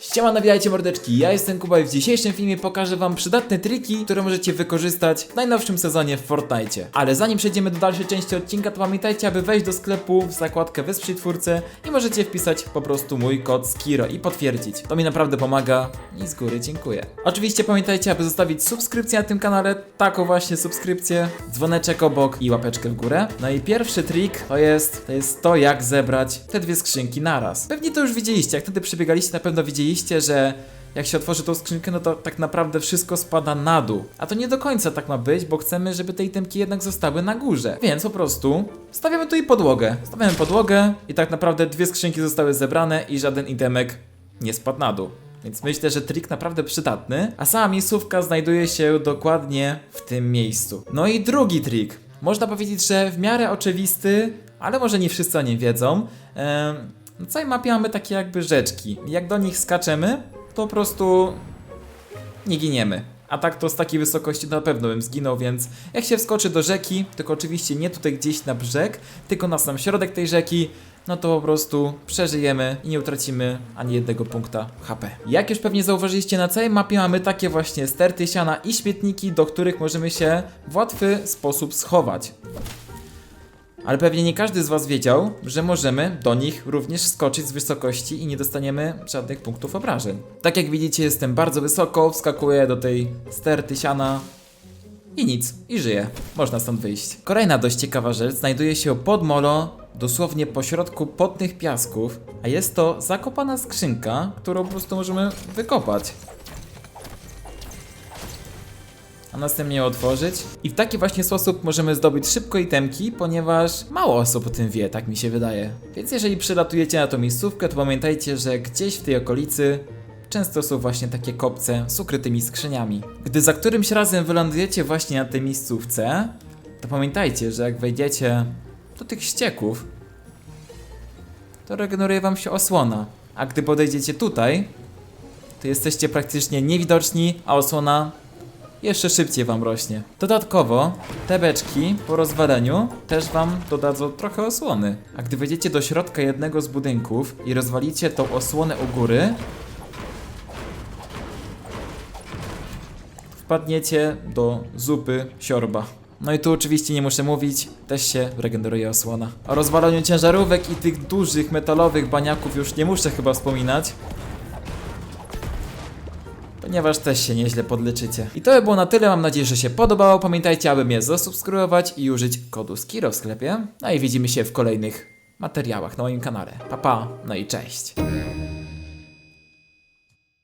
Siema, nawijajcie mordeczki, ja jestem Kuba i w dzisiejszym filmie pokażę wam przydatne triki, które możecie wykorzystać w najnowszym sezonie w Fortnite. Ale zanim przejdziemy do dalszej części odcinka, to pamiętajcie, aby wejść do sklepu w zakładkę Wesprzyj Twórcę i możecie wpisać po prostu mój kod Skiro i potwierdzić. To mi naprawdę pomaga i z góry dziękuję. Oczywiście pamiętajcie, aby zostawić subskrypcję na tym kanale, taką właśnie subskrypcję, dzwoneczek obok i łapeczkę w górę. No i pierwszy trik to jest, to jest to, jak zebrać te dwie skrzynki naraz. Pewnie to już widzieliście, jak wtedy przebiegaliście, na pewno widzieliście, że jak się otworzy tą skrzynkę, no to tak naprawdę wszystko spada na dół. A to nie do końca tak ma być, bo chcemy, żeby te itemki jednak zostały na górze. Więc po prostu stawiamy tu i podłogę. Stawiamy podłogę i tak naprawdę dwie skrzynki zostały zebrane i żaden itemek nie spadł na dół. Więc myślę, że trik naprawdę przydatny, a sama miejscówka znajduje się dokładnie w tym miejscu. No i drugi trik. Można powiedzieć, że w miarę oczywisty, ale może nie wszyscy o nim wiedzą. Em, na całej mapie mamy takie jakby rzeczki. Jak do nich skaczemy, to po prostu nie giniemy. A tak to z takiej wysokości na pewno bym zginął, więc jak się wskoczy do rzeki, tylko oczywiście nie tutaj gdzieś na brzeg, tylko na sam środek tej rzeki, no to po prostu przeżyjemy i nie utracimy ani jednego punkta HP. Jak już pewnie zauważyliście, na całej mapie mamy takie właśnie sterty siana i śmietniki, do których możemy się w łatwy sposób schować. Ale pewnie nie każdy z Was wiedział, że możemy do nich również skoczyć z wysokości i nie dostaniemy żadnych punktów obrażeń. Tak jak widzicie, jestem bardzo wysoko, wskakuję do tej sterty siana i nic, i żyję. Można stąd wyjść. Kolejna dość ciekawa rzecz znajduje się pod molo, dosłownie pośrodku potnych piasków, a jest to zakopana skrzynka, którą po prostu możemy wykopać a następnie otworzyć. I w taki właśnie sposób możemy zdobyć szybko itemki, ponieważ mało osób o tym wie, tak mi się wydaje. Więc jeżeli przylatujecie na tą miejscówkę, to pamiętajcie, że gdzieś w tej okolicy często są właśnie takie kopce z ukrytymi skrzyniami. Gdy za którymś razem wylądujecie właśnie na tej miejscówce, to pamiętajcie, że jak wejdziecie do tych ścieków, to regeneruje wam się osłona. A gdy podejdziecie tutaj, to jesteście praktycznie niewidoczni, a osłona jeszcze szybciej wam rośnie. Dodatkowo te beczki po rozwaleniu też wam dodadzą trochę osłony. A gdy wejdziecie do środka jednego z budynków i rozwalicie tą osłonę u góry, wpadniecie do zupy siorba. No i tu oczywiście nie muszę mówić, też się regeneruje osłona. O rozwalaniu ciężarówek i tych dużych metalowych baniaków już nie muszę chyba wspominać ponieważ też się nieźle podleczycie. I to by było na tyle, mam nadzieję, że się podobało. Pamiętajcie, aby mnie zasubskrybować i użyć kodu SKIRO w sklepie. No i widzimy się w kolejnych materiałach na moim kanale. Pa pa, no i cześć.